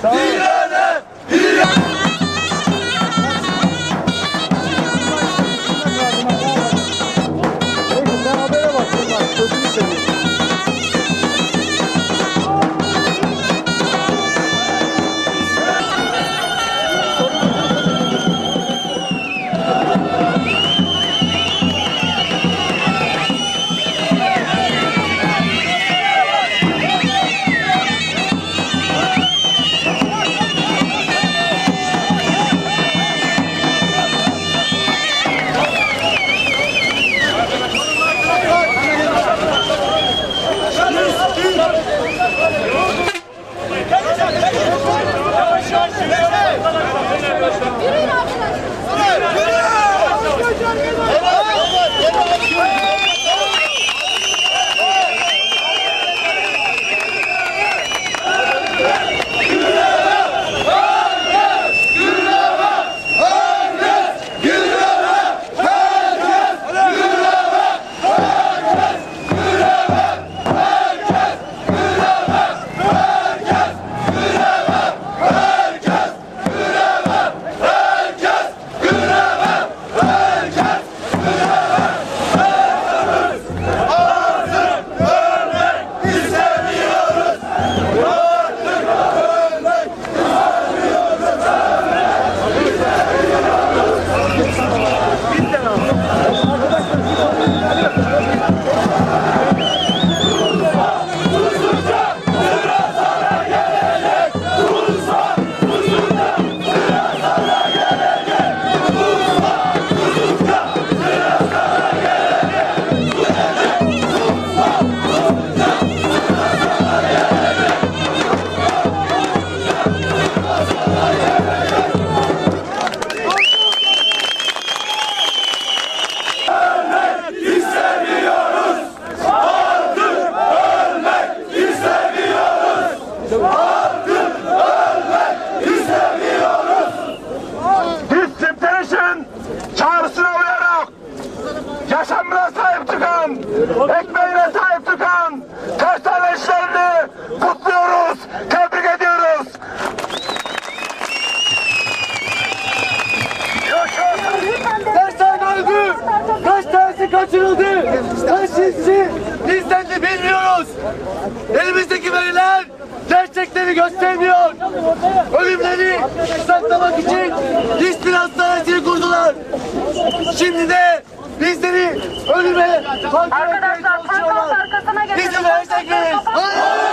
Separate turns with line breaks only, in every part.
三。kaçırıldı. Kaç işçi bizden de bilmiyoruz. Elimizdeki veriler gerçekleri göstermiyor. Ölümleri saklamak için hiçbir hastanesini kurdular. Şimdi de bizleri ölüme
Arkadaşlar, arkasına
geçin.
Bizim versek veririz.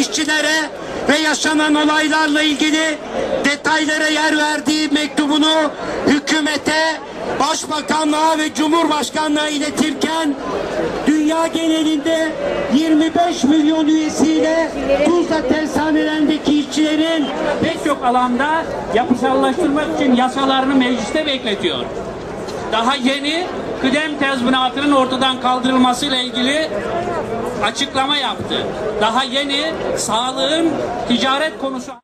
İşçilere ve yaşanan olaylarla ilgili detaylara yer verdiği mektubunu hükümete, başbakanlığa ve cumhurbaşkanlığa iletirken dünya genelinde 25 milyon üyesiyle Tuzla tersanelerindeki işçilerin
pek çok alanda yapısallaştırmak için yasalarını mecliste bekletiyor. Daha yeni kıdem tezminatının ortadan kaldırılmasıyla ilgili açıklama yaptı. Daha yeni sağlığın ticaret konusu